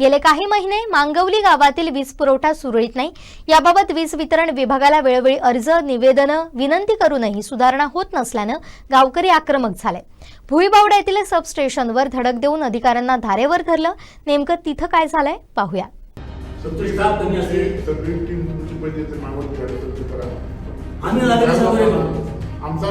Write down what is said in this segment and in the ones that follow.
गेले काही महिने मांगवली गावातील वीज पुरवठा सुरळीत नाही. याबाबत वीज वितरण विभागाला वेळोवेळी अर्ज निवेदनं विनंती करूनही सुधारणा होत नसल्यानं गावकरी आक्रमक झाले. भुईबावडा येथील सबस्टेशनवर धडक देऊन अधिकाऱ्यांना धारेवर धरलं. नेमकं तिथं काय झालंय पाहूया. आमचा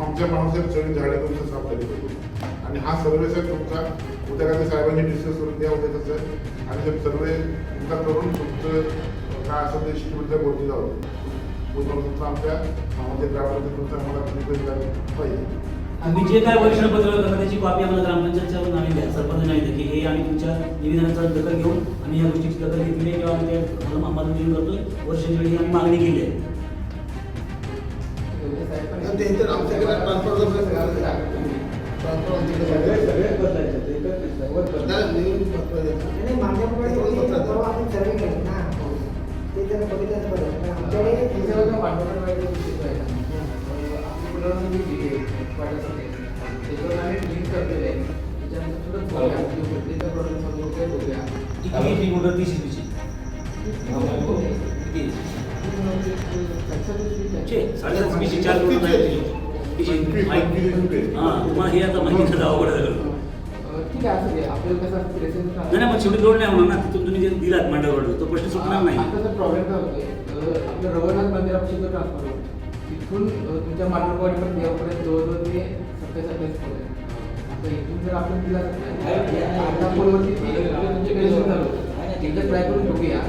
आमच्या माणसात सगळी झाडे तुमचं साफ झाली पाहिजे आणि हा सर्वे सर तुमचा उद्या काय साहेबांनी डिस्कस करून द्या उद्या तसं. आणि ते सर्वे तुमचा करून तुमचं काय असं ते शिकवून बोलती जावं तुमचं आमच्या आमच्या ग्रामामध्ये तुमचं आम्हाला रिक्वेस्ट करायला पाहिजे. आम्ही जे काय वरिष्ठ पत्र करतात त्याची कॉपी आम्हाला ग्रामपंचायतच्या नावे द्या. सरपंच नाही की हे आम्ही तुमच्या निवेदनाचा दखल घेऊन आम्ही या गोष्टीची दखल घेतली आहे किंवा आम्ही ते अंमलबजावणी करतोय. वर्षाच्या वेळी आम्ही मागणी केली आहे. ते इतर आमच्याकडे किती किती? छे, साडेसात रुपयाची चार मोटर नाही तिची. तिची माहिती- हां तुम्हाला हे आता माहिती अवघड झालं. नाही मग शेवटी लोड नाही होणार ना. तिथून तुम्ही जे दिलात मंडळवर तो प्रश्न सुटणार नाही. प्रॉब्लेम काय होतोय अं, आपलं रघुनाथ ट्रान्सफर तिथून तुमच्या मांडववाडीपर्यंत देवापर्यंत जवळजवळ ते सत्तावीस सत्तावीस पोल आहे आता इथून जर आपण दिला आता पोलवरती तुमचे झालं ट्राय करून बघूया.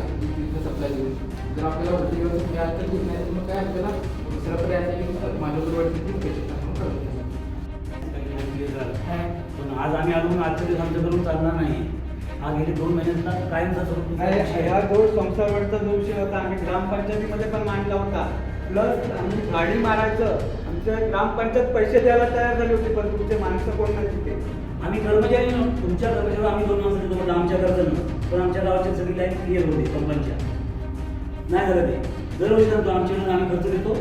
जर आपल्याला वरती मिळालं तर ठीक नाही तर मग काय आपल्याला दुसरा पर्याय असा की मांडववाडीवरती पैसे टाकून करू पण आज आम्ही म्हणून आजच्या दिवस आमच्याकडून चालणार नाही. हा गेले दोन महिन्यातला कायमचा स्वरूप नाही, हा जो संसारवरचा जो विषय होता आम्ही ग्रामपंचायतीमध्ये पण मांडला होता. प्लस आम्ही गाडी मारायचं आमच्या ग्रामपंचायत पैसे द्यायला तयार झाली होती पण तुमचे माणसं कोण नाही तिथे. आम्ही कर्मचारी तुमच्या कर्मचारी आम्ही दोन माणसं आमच्या गरजेनं पण आमच्या गावाची सगळी लाईन क्लिअर होते कंपनीच्या नाही झालं ते. दरवर्षी सांगतो आमच्या यंत्रणा आम्ही खर्च देतो.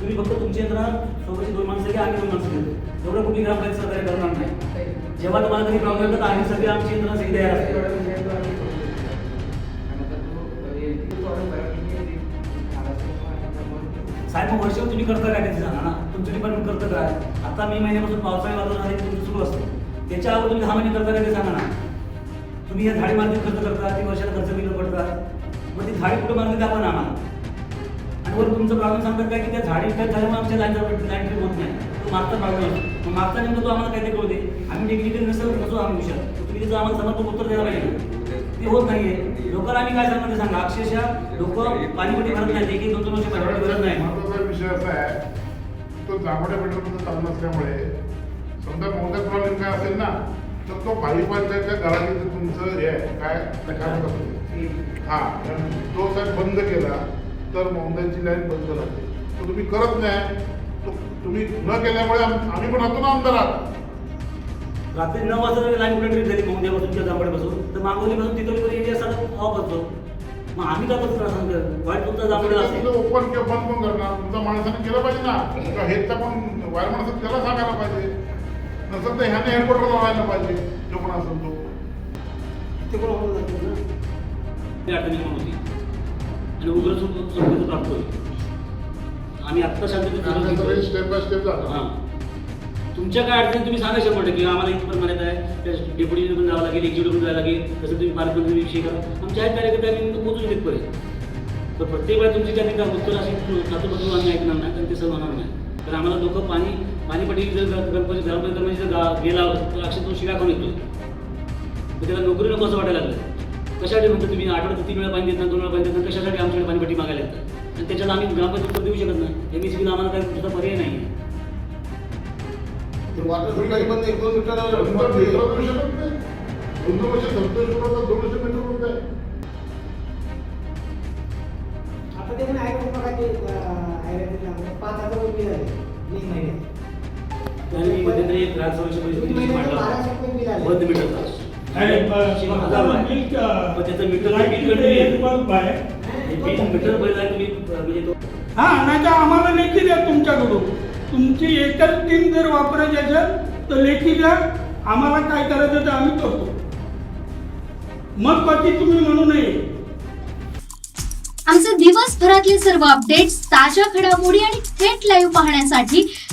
तुम्ही फक्त तुमची यंत्रणा स्वतःची दोन माणसं घ्या आम्ही दोन माणसं देतो एवढं कुठली ग्रामपंचायत सहकार्य करणार नाही. जेव्हा तुम्हाला कधी प्रॉब्लेम येतात आम्ही सगळी आमची यंत्रणा सगळी तयार असते. साहेब वर्ष वर्षभर तुम्ही करता काय त्याची सांगा ना? तुमचं डिपार्टमेंट करतं काय? आता मे महिन्यापासून पावसाळी वातावरण आहे तुमचं सुरू असतं. त्याच्या अगोदर तुम्ही दहा महिने करता काय ते सांगा ना. तुम्ही या झाडे मार्केट खर्च करता ती वर्षाला खर्च केलं पडतात. मग ती झाडी कुठं मार्केट आपण आम्हाला? आणि वर तुमचं प्रॉब्लेम सांगतात काय की त्या झाडी काय झाल्यामुळे आमच्या लाईन लाईन होत नाही. तो मागचा प्रॉब्लेम असतो मग मागचा नेमकं तो आम्हाला काय ते कळू दे आम्ही टेक्निकल नसेल नसो आम्ही तर तुम्ही त्याचं आम्हाला समर्पक उत्तर द्यायला पाहिजे. ते होत नाहीये. लोकांना आम्ही काय सांगणार सांगा. अक्षरशः लोक पाणीपट्टी भरत नाही एक एक दोन दोन वर्ष पाणीपट्टी भरत नाही महत्त्वाचा विषय असा आहे तो जांभड्या पेट्रोलमध्ये चालू नसल्यामुळे समजा मोठा प्रॉब्लेम काय असेल ना तर तो भाईपांच्या घरात इथं तुमचं हे आहे काय? हा. तो साहेब बंद केला तर मोहनदाची लाईन बंद राहते. तो तुम्ही करत नाही तो तुम्ही न केल्यामुळे आम- आम्ही पण राहतो ना आमदारात रात्री नऊ वाजता जर लाईन कुठे झाली महोदयापासून किंवा जांभड्यापासून तर मागवलीपासून तिथं एरिया सगळं ऑफ असतो मग आम्ही का त्रास सांगतो वाईट तुमचा असेल ओपन किंवा बंद पण करणार तुमच्या माणसाने केलं पाहिजे ना. हे तर पण वायर माणसात त्याला सांगायला पाहिजे. नसेल तर ह्याने हेडक्वार्टर लावायला पाहिजे जो पण असेल तो ती अडचण निर्माण होती. आणि उग्र संकेत प्राप्त होईल आम्ही आत्ता शांततेत स्टेप बाय स्टेप हां. जातो तुमच्या काय अडचणी तुम्ही सांगा शंभर टक्के. आम्हाला इथं पण म्हणत आहे. त्या डेप्युटी पण जावं लागेल एक्झिक्युटिव्ह पण जावं लागेल. तसं तुम्ही मार्गदर्शन विषय करा. आमच्या आहेत कार्यकर्ते आम्ही पोहोचू तिथपर्यंत तर प्रत्येक वेळा तुमची त्यांनी काय उत्तर अशी सातूपासून आम्ही ऐकणार नाही कारण ते सहन होणार नाही. तर आम्हाला लोक पाणी पाणीपट्टी जर गणपती ग्रामपंचायत कर्मचारी जर गा- गेला तर अक्षर तो शिव्या खाऊन येतो तर त्याला नोकरी नको असं वाटायला लागलं? कशासाठी म्हणतो तुम्ही? आठवड्यात तीन वेळा पाणी देत नाही दोन वेळा पाणी देत नाही कशासाठी आमच्याकडे पाणीपट्टी मागायला येतात आणि त्याच्यात आम्ही ग्रामपंचायत उत्तर देऊ शकत नाही. एम एस आम्हाला काही दुसरा पर्याय नाही आहे वॉटर सप्लाय बंद एक दोन नंतर मीटर मीटर करू शकत नाही. दोन दोन वर्ष मीटर आता ते म्हणे ऐकून मांडला बंद त्याचं मीटर. हे मीटर तुम्ही म्हणजे तो हा नाही तर आम्हाला लेखी द्या तुमच्याकडून. तुमची एकच टीम जर वापरायची असेल तर लेखी द्या. आम्हाला काय करायचं ते आम्ही करतो. मग बाकी तुम्ही म्हणू नये. आमचे दिवसभरातले सर्व अपडेट्स ताज्या घडामोडी आणि थेट लाईव्ह पाहण्यासाठी